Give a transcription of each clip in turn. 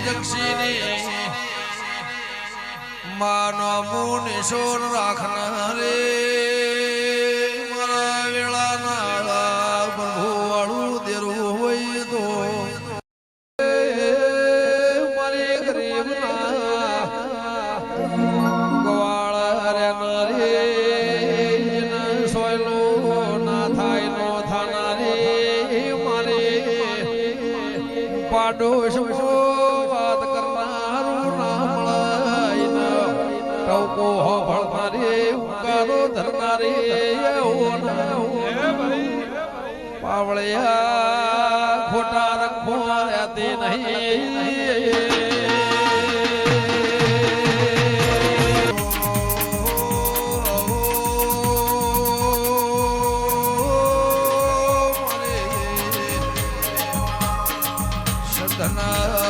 જક્ષીની માનો મુનિશોર રાખનારે મારા વેળા નાળા પ્રભુ વાળું દેરું હોય તો એ મારે ગરીબના ગવાળ રે નરે એને સોયલો ના થાય નો થાના રે મારે પાડોશ વાત ના પાવળિયા ખોટા રખો રહેતી ગુજરાત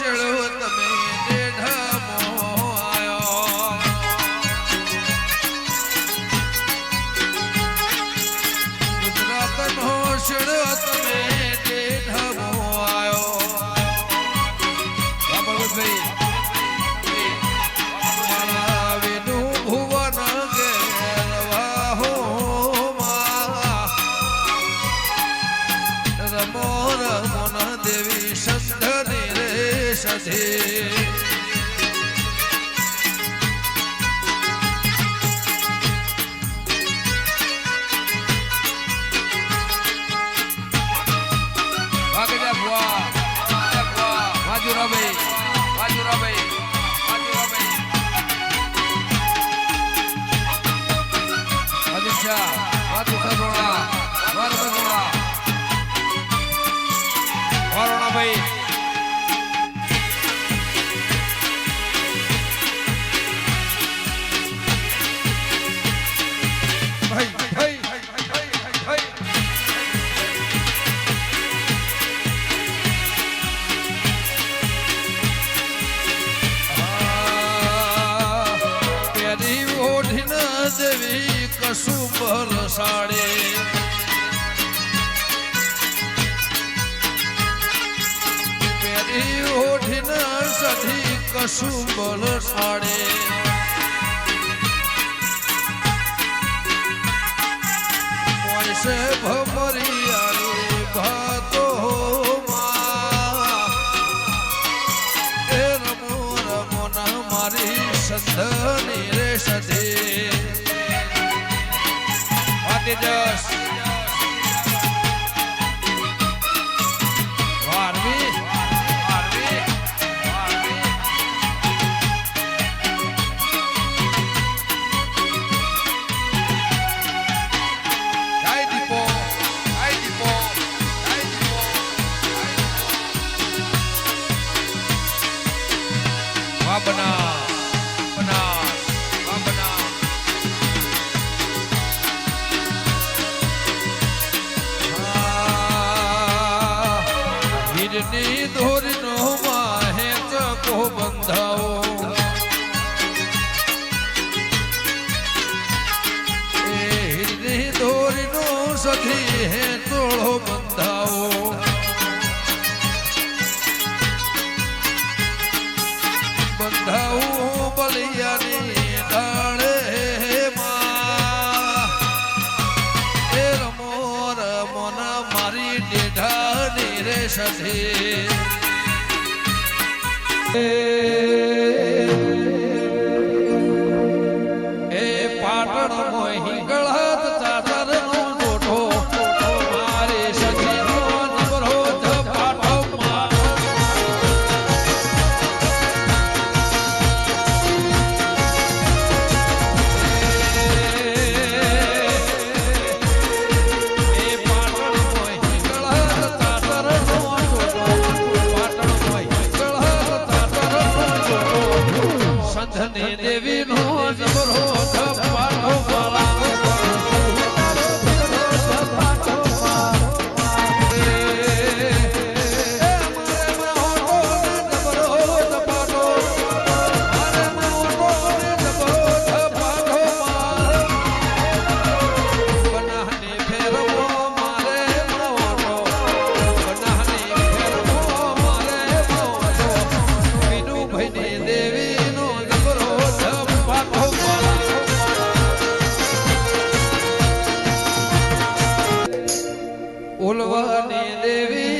શેળો તમે તમે. Brasil. ઓઢીન સધી કશું બરસાડે મોયસે ભમરિયાની ભાતો માં એ રમો રમો ના મારી સંધની રે સધી વાતે જસ વીરની દોરનો માહે ચકો બંધાવો. એ દોરનો સધી હે તોળો બંધાવું. સધી ઉલવાની દેવીઓ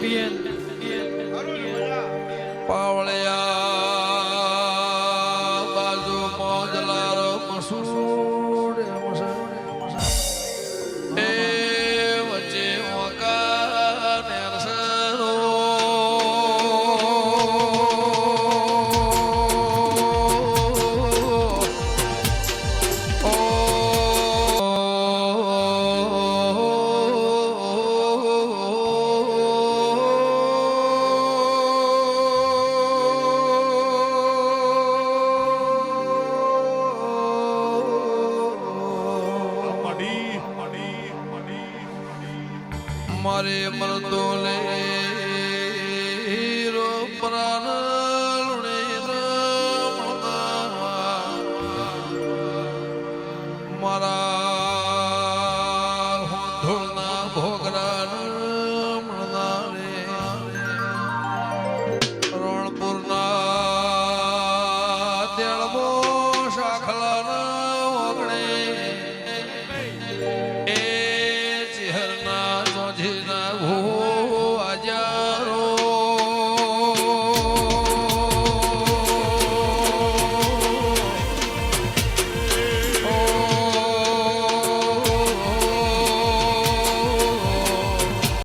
Bien. Bien. Bien. મારે મરદો લે